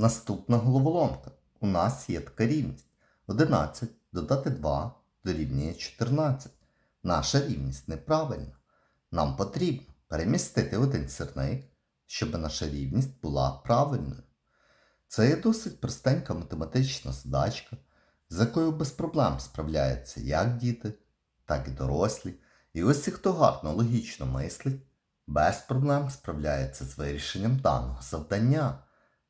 Наступна головоломка. У нас є така рівність. 11 додати 2 дорівнює 14. Наша рівність неправильна. Нам потрібно перемістити один сірник, щоб наша рівність була правильною. Це є досить простенька математична задачка, з якою без проблем справляються як діти, так і дорослі. І ось хто гарно логічно мислить, без проблем справляється з вирішенням даного завдання.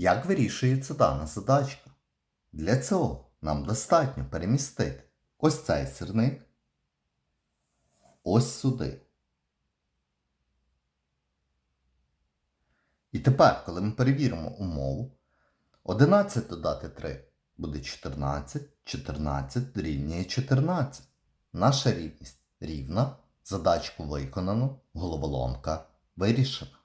Як вирішується дана задачка? Для цього нам достатньо перемістити ось цей сірник ось сюди. І тепер, коли ми перевіримо умову, 11 додати 3 буде 14, 14 дорівнює 14. Наша рівність рівна, задачку виконано, головоломка вирішена.